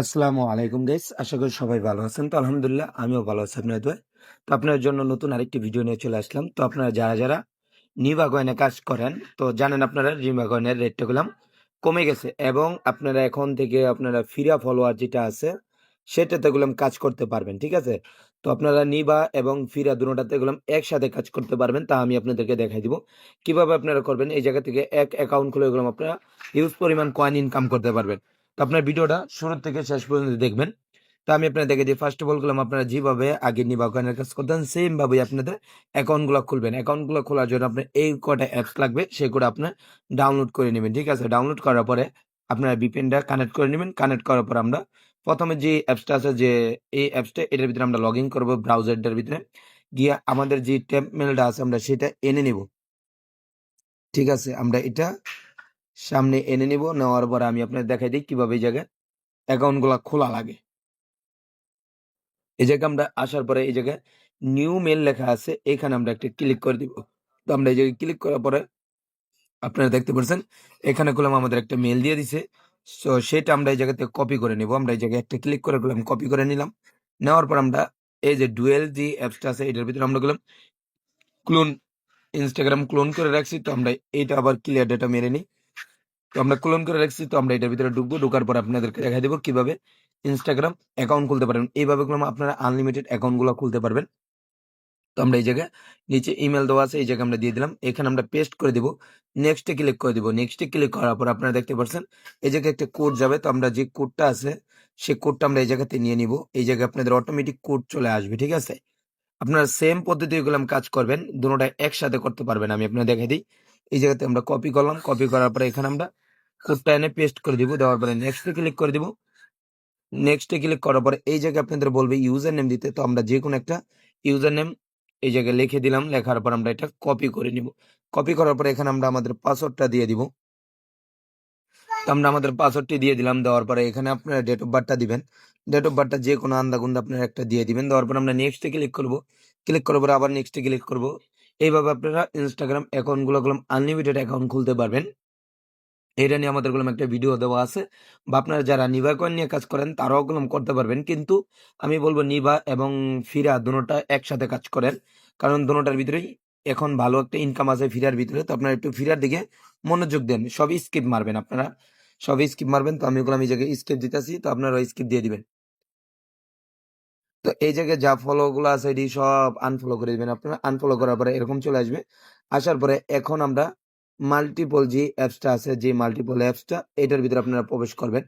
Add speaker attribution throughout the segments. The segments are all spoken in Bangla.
Speaker 1: আসসালামু আলাইকুম গাইস আশা করি সবাই ভালো আছেন। তো আলহামদুলিল্লাহ, আমিও ভালো আছি, আপনার দোয়ায় তো আপনার জন্য নতুন আরেকটি ভিডিও নিয়ে চলে আসলাম। তো আপনারা যারা যারা নিবা কয়েনে কাজ করেন, তো জানেন আপনারা নিবা কয়েনের রেটটা গুলাম কমে গেছে এবং আপনারা এখন থেকে আপনারা ফিরা ফলোয়ার যেটা আছে, সেটাতে গুলাম কাজ করতে পারবেন, ঠিক আছে? তো আপনারা নিবা এবং ফিরা দুটাতে গুলাম একসাথে কাজ করতে পারবেন, তা আমি আপনাদেরকে দেখাই দিব। কীভাবে আপনারা করবেন, এই জায়গা থেকে এক অ্যাকাউন্ট খুলে গুলাম আপনারা হিউজ পরিমাণ কয়েন ইনকাম করতে পারবেন। তো আপনার ভিডিওটা শুরু থেকে শেষ পর্যন্ত দেখবেন। তো আমি আপনাদের দেখে দিই ফার্স্ট অফ অল গুলাম আপনারা যেভাবে আগে নিবা কয়েনের কাজ করতেন সেম ভাবে আপনাদের অ্যাকাউন্টগুলো খুলবেন। অ্যাকাউন্টগুলো খোলার জন্য আপনার এই কটা অ্যাপস লাগবে করে আপনার ডাউনলোড করে নেবেন, ঠিক আছে? ডাউনলোড করার পরে আপনারা ভিপিএনটা কানেক্ট করে নেবেন। কানেক্ট করার পর আমরা প্রথমে যে অ্যাপসটা আছে, যে এই অ্যাপসটা এটার ভিতরে আমরা লগ ইন করব ব্রাউজারটার ভিতরে। গিয়ে আমাদের যে ট্যাপ মেলটা আছে, আমরা সেটা এনে নেব। ঠিক আছে? আমরা এটা সামনে এনে নিব, নেওয়ার পর আমি আপনাদের দেখাই দিই কীভাবে এই জায়গায় অ্যাকাউন্টগুলো খোলা লাগে। এই জায়গায় আমরা আসার পরে এই জায়গায় নিউ মেল লেখা আছে, এখানে আমরা একটা ক্লিক করে দিব। তো আমরা এই জায়গায় ক্লিক করার পরে আপনারা দেখতে পাচ্ছেন এখানে করলাম আমাদের একটা মেল দিয়ে দিছে। সো সেটা আমরা এই জায়গাতে কপি করে নিব। আমরা এই জায়গায় একটা ক্লিক করে করলাম কপি করে নিলাম। নেওয়ার পর আমরা এই যে ডুয়েল যে অ্যাপসটা আছে, এটার ভিতরে আমরা গেলাম ক্লোন ইনস্টাগ্রাম ক্লোন করে রাখছি। তো আমরা এইটা আবার ক্লিয়ার ডেটা মেরে নিই। তো আমরা ক্লোন করে রাখছি, তো আমরা এটার ভিতরে ঢুকবো, ঢোকার পর আপনাদেরকে দেখা দেবো কীভাবে ইনস্টাগ্রাম অ্যাকাউন্ট খুলতে পারবেন এইভাবে আপনারা আনলিমিটেড অ্যাকাউন্টগুলো খুলতে পারবেন। তো আমরা এই জায়গায় নিচে ইমেল দেওয়া আছে, এই জায়গায় আমরা দিয়ে দিলাম। এখানে আমরা পেস্ট করে দিব। নেক্সটে ক্লিক করে দিব। নেক্সটে ক্লিক করার পর আপনারা দেখতে পাচ্ছেন এই জায়গায় একটা কোড যাবে। তো আমরা যে কোডটা আছে, সেই কোডটা আমরা এই জায়গাতে নিয়ে নিব। এই জায়গায় আপনাদের অটোমেটিক কোড চলে আসবে, ঠিক আছে? আপনারা সেম পদ্ধতি গুলাম কাজ করবেন দুটোটা একসাথে করতে পারবেন, আমি আপনার দেখাই দিই। এই জায়গাতে আমরা কপি করলাম। কপি করার পরে এখানে আমরা কোডটা পেস্ট করে দিব, দেওয়ার পরে নেক্সটে ক্লিক করে দিব। নেক্সটে ক্লিক করার পরে এই জায়গায় আপনাদের বলবে ইউজার নেম দিতে, তো আমরা যে কোনো একটা ইউজার নেম এই জায়গায় লিখে দিলাম, লেখার পর আমরা এটা কপি করে নিব। কপি করার পরে এখানে আমরা আমাদের পাসওয়ার্ডটা দিয়ে দিব। তো আমরা আমাদের পাসওয়ার্ডটি দিয়ে দিলাম, দেওয়ার পরে এখানে আপনারা ডেট অফ বার্থটা দিবেন। ডেট অফ বার্থটা যে কোনো আন্দাগুন্দা আপনারা একটা দিয়ে দিবেন, দেওয়ার পর আমরা নেক্সটে ক্লিক করব। ক্লিক করার পরে আবার নেক্সটে ক্লিক করব। এইভাবে আপনারা ইনস্টাগ্রাম অ্যাকাউন্টগুলো গুলো আনলিমিটেড অ্যাকাউন্ট খুলতে পারবেন। এটা নিয়ে আমাদেরগুলো একটা ভিডিও দেওয়া আছে। বা আপনারা যারা নিভা কয়েন নিয়ে কাজ করেন, তারাও গুলো করতে পারবেন। কিন্তু আমি বলব নিভা এবং ফিরা দুটোটা একসাথে কাজ করেন। কারণ দুটোটার ভিতরেই এখন ভালো একটা ইনকাম আছে ফিরার ভিতরে। তো আপনারা একটু ফিরার দিকে মনোযোগ দেন। সব স্কিপ মারবেন আপনারা। সব স্কিপ মারবেন। তো আমি ওগুলো আমি জায়গায় স্কিপ দিতেছি। তো আপনারা স্কিপ দিয়ে দিবেন। তো এই জায়গায় যা ফলো গুলো আছে, এটি সব আনফলো করে দিবেন। আপনারা আনফলো করার পরে এরকম চলে আসবে। আসার পরে এখন আমরা মাল্টিপল যে অ্যাপসটা আছে, যে মাল্টিপল অ্যাপসটা এটার ভিতরে আপনারা প্রবেশ করবেন।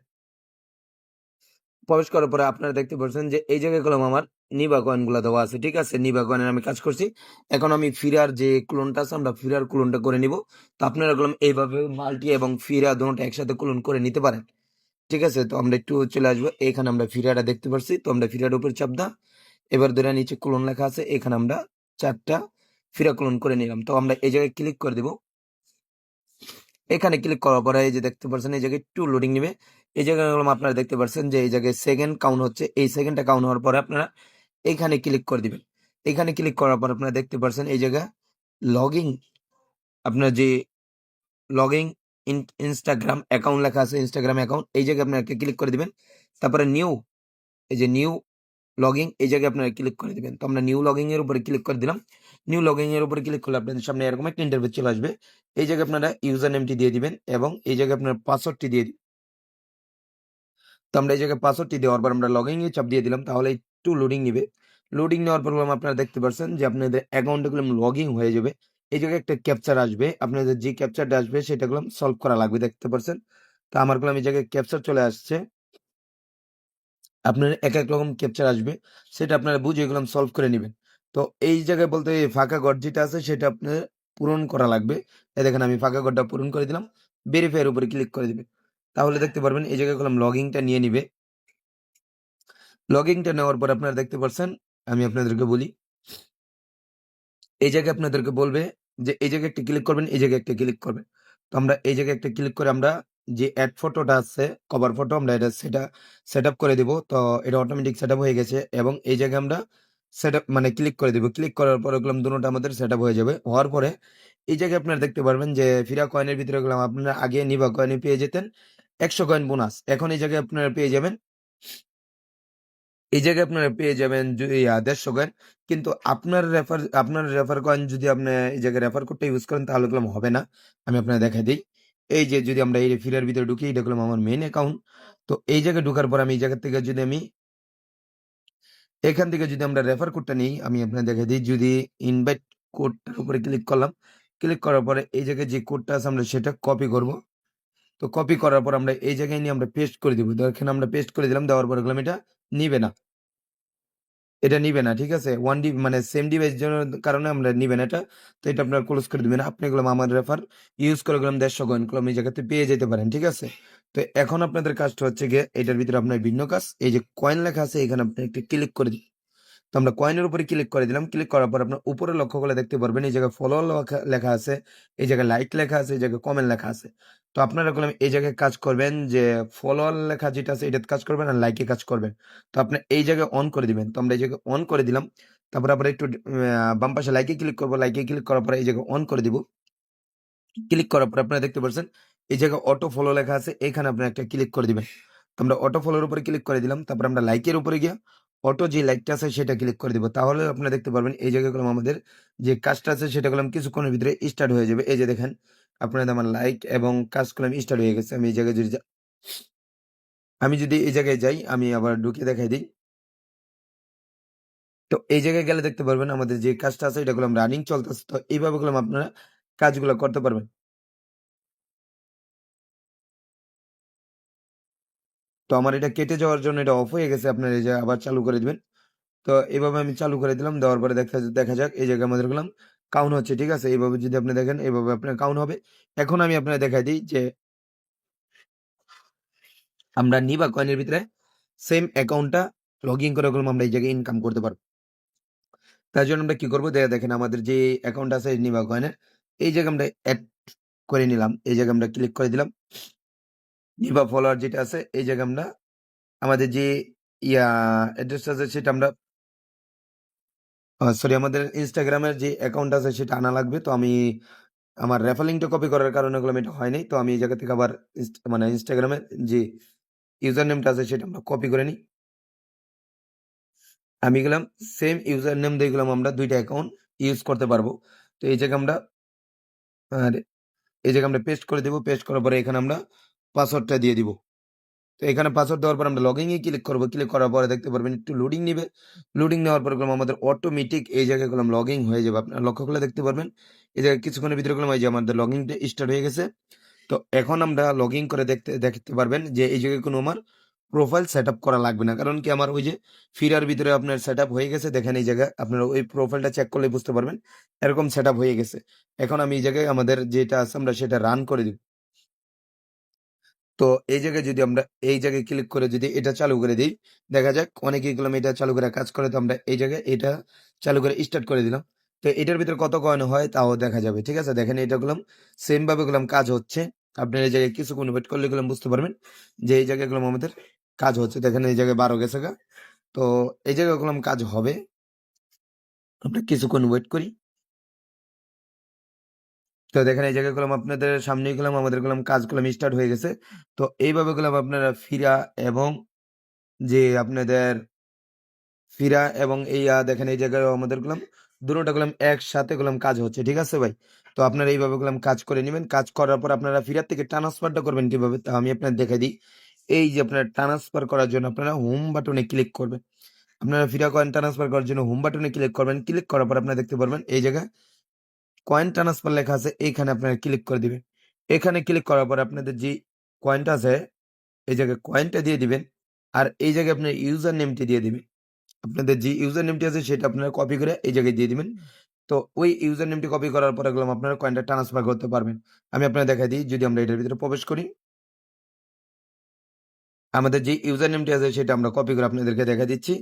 Speaker 1: প্রবেশ করার পরে আপনারা দেখতে পাচ্ছেন যে এই জায়গায় কলম আমার নিবা কয়েনগুলা দেওয়া আছে, ঠিক আছে? নিবা কয়েনের আমি কাজ করছি। এখন আমি ফিরার যে ক্লোনটা আছে, আমরা ফিরার ক্লোনটা করে নিব। তো আপনারা কলম এইভাবে মাল্টি এবং ফিরা দুটো একসাথে ক্লোন করে নিতে পারেন। ঠিক আছে? তো আমরা একটু চলে আসব। এখানে আমরা ফিরাটা দেখতে পাচ্ছি তো আমরা ফিরার উপর চাপ দা এবার ধরে নিচে ক্লোন লেখা আছে। এখানে আমরা চারটা ফিরা ক্লোন করে নিলাম। তো আমরা এই জায়গায় ক্লিক করে দিব। এখানে ক্লিক করার পরে এই যে দেখতে পাচ্ছেন এই জায়গায় টু লোডিং নেবে। এই জায়গায় আপনারা দেখতে পাচ্ছেন যে এই জায়গায় সেকেন্ড কাউন্ট হচ্ছে। এই সেকেন্ডটা কাউন্ট হওয়ার পরে আপনারা এইখানে ক্লিক করে দিবেন। এখানে ক্লিক করার পর আপনারা দেখতে পাচ্ছেন এই জায়গায় লগিং আপনার যে লগিং ইনস্টাগ্রাম অ্যাকাউন্ট লেখা আছে ইনস্টাগ্রাম অ্যাকাউন্ট এই জায়গায় আপনারা ক্লিক করে দিবেন। তারপরে নিউ এই যে নিউ লগিং এই জায়গায় আপনারা ক্লিক করে দিবেন। তো আমরা নিউ লগিং এর উপরে ক্লিক করে দিলাম। নিউ লগিং এর উপরে ক্লিক করলে আপনাদের সামনে এরকম একটা ইন্টারভিউ চলে আসবে। এই জায়গায় আপনারা ইউজার নেমটি দিয়ে দিবেন এবং এই জায়গায় আপনার পাসওয়ার্ডটি দিয়ে দিবেন। তো আমরা এই জায়গায় পাসওয়ার্ডটি দেওয়ার পর আমরা লগিং এ চাপ দিয়ে দিলাম, তাহলে একটু লোডিং নিবে। লোডিং নেওয়ার পর আপনারা দেখতে পাচ্ছেন যে আপনাদের অ্যাকাউন্টে গুলো লগিং হয়ে যাবে। এই জায়গায় একটা ক্যাপচার আসবে, আপনাদের যে ক্যাপচারটা আসবে সেটা গুলো সলভ করা লাগবে, দেখতে পাচ্ছেন তো আমারগুলো এই জায়গায় ক্যাপচার চলে আসছে। আপনার এক এক রকম ক্যাপচার আসবে, সেটা আপনারা বুঝে এগুলো সলভ করে নেবেন। তো এই জায়গায় বলতে এই ফাঁকা ঘর যেটা আছে, সেটা আপনার পূরণ করা লাগবে। এই দেখেন আমি ফাঁকা ঘরটা পূরণ করে দিলাম। ভেরিফাইয়ের উপরে ক্লিক করে দিবেন তাহলে দেখতে পারবেন এই জায়গায় করলাম লগিংটা নিয়ে নিবে। লগিংটা নেওয়ার পর আপনারা দেখতে পাচ্ছেন আমি আপনাদেরকে বলি, এই জায়গায় আপনাদেরকে বলবে যে এই জায়গায় একটা ক্লিক করবেন, এই জায়গায় একটা ক্লিক করবেন তো আমরা এই জায়গায় একটা ক্লিক করে আমরা যে অ্যাড ফটোটা আছে কভার ফটো আমরা এটা সেটা সেট করে দিব। তো এটা অটোমেটিক সেট হয়ে গেছে এবং এই জায়গায় আমরা সেট মানে ক্লিক করে দিব ক্লিক করার পরে গেলাম দুটোটা আমাদের সেট হয়ে যাবে হওয়ার পরে এই জায়গায় আপনারা দেখতে পারবেন যে ফিরা কয়েনের ভিতরে গেলাম, আপনারা আগে নিবা কয়েনে পেয়ে যেতেন একশো কয়েন বোনাস এখন এই জায়গায় আপনারা পেয়ে যাবেন এই জায়গায় আপনারা পেয়ে যাবেন দেড়শো কয়েন। কিন্তু আপনার রেফার আপনার রেফার কয়েন যদি আপনি এই জায়গায় রেফার কোডটা ইউজ করেন, তাহলে এগুলো হবে না। আমি আপনাকে দেখাই দিই এই যে যদি আমরা এই ফিরার ভিতরে ঢুকি, এটা হলো আমার মেইন অ্যাকাউন্ট। তো এই জায়গায় ঢোকার পর আমি এই জায়গা থেকে যদি আমি এখান থেকে যদি আমরা রেফার কোডটা নিই, আমি আপনার দেখে দিই যদি ইনভাইট কোডটার উপরে ক্লিক করলাম। ক্লিক করার পরে এই জায়গায় যে কোডটা আছে আমরা সেটা কপি করব। তো কপি করার পর আমরা এই জায়গায় নিয়ে আমরা পেস্ট করে দিব। দেখেন আমরা পেস্ট করে দিলাম। দেওয়ার পরে গেলাম এটা নিবে না। এটা নিবে না। ঠিক আছে? ওয়ান ডি মানে সেম ডিভাইস জন্য কারণে আমরা নিবে না এটা। তো এটা আপনার ক্লোজ করে দিবেন। আপনি এগুলো আমার রেফার ইউজ করে গেলাম ১৫০ কয়েনগুলো এই জায়গাতে পেয়ে যেতে পারেন। ঠিক আছে? তো এখন আপনাদের কাজটা হচ্ছে গিয়ে এটার ভিতরে আপনার ভিন্ন কাজ। এই যে কয়েন লেখা আছে, এখানে আপনি একটু ক্লিক করে দিন। আমরা কয়েনের উপরে ক্লিক করে দিলাম। ক্লিক করার পর আপনার উপরে লক্ষ্য করলে দেখতে পারবেন এই জায়গায় ফলো লেখা আছে। এই জায়গায় লাইক লেখা আছে, এই জায়গায় কমেন্ট লেখা আছে। তো আপনারা এই জায়গায় কাজ করবেন যে ফলোয়ার লেখা যেটা আছে এটাতে কাজ করবেন আর লাইকে কাজ করবেন। তো আপনি এই জায়গায় অন করে দিবেন। তো আমরা এই জায়গায় অন করে দিলাম। তারপরে আবার একটু বাম পাশে লাইকে ক্লিক করব লাইকে ক্লিক করার পরে এই জায়গায় অন করে দিব। ক্লিক করার পরে আপনারা দেখতে পারছেন এই জায়গায় অটো ফলো লেখা আছে। এখানে আপনি একটা ক্লিক করে দিবেন। আমরা অটো ফলোর উপরে ক্লিক করে দিলাম। তারপর আমরা লাইকের উপরে গিয়ে অটো যে লাইকটা আছে সেটা ক্লিক করে দিব। তাহলে আপনারা দেখতে পারবেন এই জায়গায় জায়গাগুলো আমাদের যে কাজটা আছে সেটা করলাম কিছুক্ষণের ভিতরে স্টার্ট হয়ে যাবে। এই যে দেখেন, আপনাদের আমার লাইক এবং কাজ করলাম স্টার্ট হয়ে গেছে। আমি এই জায়গায় যদি আমি যদি এই জায়গায় যাই, আমি আবার ঢুকে দেখাই দিই তো এই জায়গায় গেলে দেখতে পারবেন আমাদের যে কাজটা আছে, এটা করলাম রানিং চলতেছে। তো এইভাবে করলাম আপনারা কাজগুলো করতে পারবেন। তো আমার এটা কেটে যাওয়ার জন্য এটা অফ হয়ে গেছে। আপনার এই যে আবার চালু করে দিবেন। তো এভাবে আমি চালু করে দিলাম। দেওয়ার পরে দেখা দেখা যাক, এই জায়গায় আমাদের গেলাম কাউন্ট হচ্ছে। ঠিক আছে? এইভাবে যদি আপনি দেখেন, এভাবে আপনার কাউন্ট হবে। এখন আমি আপনার দেখাই দিই যে আমরা নিবা কয়েনের ভিতরে সেম অ্যাকাউন্টটা লগ ইন করে আমরা এই জায়গায় ইনকাম করতে পারব তার জন্য আমরা কি করব দেখেন আমাদের যে অ্যাকাউন্ট আছে নিবা কয়েনের এই জায়গায় আমরা অ্যাড করে নিলাম। এই জায়গায় আমরা ক্লিক করে দিলাম। নিবা ফলোয়ার যেটা আছে, এই জায়গায় আমরা, আমাদের যে, ইয়া অ্যাড্রেসটা আছে সেটা আমরা সরি আমাদের ইনস্টাগ্রামের যে অ্যাকাউন্ট আছে সেটা আনা লাগবে। তো আমি আমার রেফার লিংকটা কপি করার কারণে ওগুলো এটা হয়নি তো আমি এই জায়গা থেকে আবার মানে ইনস্টাগ্রামের যে ইউজার নেমটা আছে সেটা আমরা কপি করে নিই। আমি গেলাম সেম ইউজার নেম দিয়ে গেলাম আমরা দুইটা অ্যাকাউন্ট ইউজ করতে পারব। তো এই জায়গায় আমরা, আর, এই জায়গায় আমরা পেস্ট করে দিব। পেস্ট করার পরে এখানে আমরা পাসওয়ার্ডটা দিয়ে দিব। তো এখানে পাসওয়ার্ড দেওয়ার পর আমরা এ ক্লিক করব। ক্লিক করার পরে দেখতে পারবেন একটু লোডিং নিবে। লোডিং নেওয়ার পর করলাম আমাদের অটোমেটিক এই জায়গায় করলাম লগইন হয়ে যাবে। আপনারা লক্ষ্য করলে দেখতে পারবেন। এই জায়গায় কিছুক্ষণের ভিতরে করলাম এই যে আমাদের লগইনটা স্টার্ট হয়ে গেছে। তো এখন আমরা লগইন করে দেখতে দেখতে পারবেন যে এই জায়গায় কোনো আমার প্রোফাইল সেটআপ করা লাগবে না। কারণ কি আমার ওই যে ফিরার ভিতরে আপনার সেটআপ হয়ে গেছে। দেখেন এই জায়গায় আপনারা ওই প্রোফাইলটা চেক করলে বুঝতে পারবেন। এরকম সেটআপ হয়ে গেছে। এখন আমি এই জায়গায় আমাদের যেটা আছে আমরা সেটা রান করে দিব। তো এই জায়গায় যদি আমরা এই জায়গায় ক্লিক করে যদি এটা চালু করে দিই, দেখা যাক অনেকেই করলাম এটা চালু করে কাজ করে, তো আমরা এই জায়গায় এটা চালু করে স্টার্ট করে দিলাম। তো এটার ভিতরে কত কয়েন হয় তাও দেখা যাবে। ঠিক আছে? দেখেন এটা করলাম সেম ভাবে করলাম কাজ হচ্ছে। আপনারা এই জায়গায় কিছুক্ষণ ওয়েট করলে করলাম বুঝতে পারবেন যে এই জায়গায় করলাম আমাদের কাজ হচ্ছে। দেখেন এই জায়গায় ১২ গেছে। তো এই জায়গায় করলাম কাজ হবে। আমরা কিছুক্ষণ ওয়েট করি। তো দেখেন, এই জায়গায় করলাম আপনাদের সামনেই করলাম আমাদের করলাম কাজ করলাম স্টার্ট হয়ে গেছে। তো এইভাবে করলাম আপনারা ফিরা এবং যে আপনাদের ফিরা এবং এই দেখেন, এই জায়গায় আমাদের করলাম দুটোটা করলাম একসাথে করলাম কাজ হচ্ছে। ঠিক আছে ভাই? তো আপনারা এইভাবে করলাম কাজ করে নিবেন। কাজ করার পর আপনারা ফিরার থেকে ট্রান্সফারটা করবেন কীভাবে? তা আমি আপনার দেখে দিই। এই যে আপনারা ট্রান্সফার করার জন্য আপনারা হোম বাটনে ক্লিক করবেন। আপনারা ফিরা কয়েন ট্রান্সফার করার জন্য হোম বাটনে ক্লিক করবেন। ক্লিক করার পর আপনারা দেখতে পারবেন, এই জায়গায় কয়েন ট্রান্সফার লেখা আছে, এইখানে আপনারা ক্লিক করে দিবেন। এখানে ক্লিক করার পর আপনাদের যে কয়েনটা আছে, এই জায়গায় কয়েনটা দিয়ে দিবেন। আর এই জায়গায় আপনার ইউজার নেমটি দিয়ে দিবেন। আপনাদের যে ইউজার নেমটি আছে, সেটা আপনারা কপি করে এই জায়গায় দিয়ে দিবেন। তো ওই ইউজার নেমটি কপি করার পরে গেলাম, আপনারা কয়েনটা ট্রান্সফার করতে পারবেন। আমি আপনাদের দেখাই দিই, যদি আমরা এটার ভিতরে প্রবেশ করি। আমাদের যে ইউজার নেমটি আছে, সেটা আমরা কপি করে আপনাদেরকে দেখাই দিচ্ছি।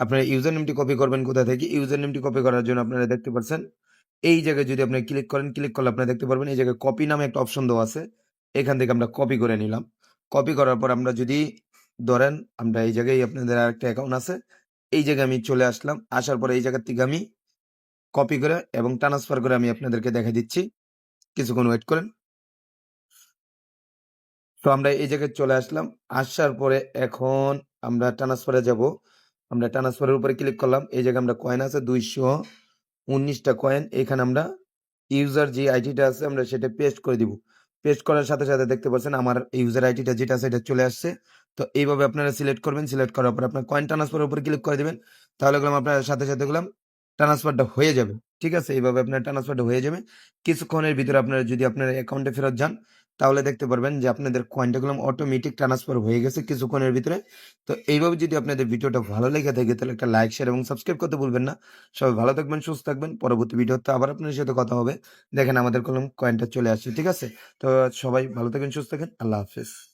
Speaker 1: আপনারা ইউজার নেমটি কপি করবেন কোথা থেকে? ইউজার নেমটি কপি করার জন্য আপনারা দেখতে পাচ্ছেন। এই জায়গায় যদি আপনি ক্লিক করেন, ক্লিক করলে আপনারা দেখতে পারবেন এই জায়গায় কপি নামে একটা অপশন দেওয়া আছে। এখান থেকে আমরা কপি করে নিলাম। কপি করার পর আমরা যদি ধরেন আমরা এই জায়গায় আপনাদের আরেকটা অ্যাকাউন্ট আছে। এই জায়গায় আমি চলে আসলাম। আসার পরে এই জায়গা থেকে আমি কপি করে এবং ট্রান্সফার করে আমি আপনাদেরকে দেখাই দিচ্ছি। কিছুক্ষণ ওয়েট করেন। তো আমরা এই জায়গায় চলে আসলাম। আসার পরে এখন আমরা ট্রান্সফারে যাব। আমরা ট্রান্সফারের উপরে ক্লিক করলাম এই জায়গায় আমরা কয়েন আছে দুইশো উনিশটা কয়েন এখানে আমরা ইউজার যে আইডিটা আছে, আমরা সেটা পেস্ট করে দিব। পেস্ট করার সাথে সাথে দেখতে পাচ্ছেন আমার ইউজার আইডিটা যেটা আছে, এটা চলে আসছে। তো এইভাবে আপনারা সিলেক্ট করবেন সিলেক্ট করার পর আপনার কয়েন ট্রান্সফারের উপর ক্লিক করে দেবেন। তাহলে গেলাম আপনার সাথে সাথে গেলাম ট্রান্সফারটা হয়ে যাবে। ঠিক আছে? এইভাবে আপনার ট্রান্সফারটা হয়ে যাবে। কিছুক্ষণের ভিতরে আপনারা যদি আপনার অ্যাকাউন্টে ফেরত যান তাহলে দেখতে পারবেন যে আপনাদের কয়েনটা গুলো অটোমেটিক ট্রান্সফার হয়ে গেছে কিছুক্ষণের ভিতরে। তো এইভাবে যদি আপনাদের ভিডিওটা ভালো লেগে থাকে, তাহলে একটা লাইক শেয়ার এবং সাবস্ক্রাইব করতে ভুলবেন না। সবাই ভালো থাকবেন, সুস্থ থাকবেন। পরবর্তী ভিডিওতে আবার আপনাদের সাথে কথা হবে। দেখেন আমাদের কলম কয়েনটা চলে আসছে, ঠিক আছে? তো সবাই ভালো থাকবেন, সুস্থ থাকেন আল্লাহ হাফিজ।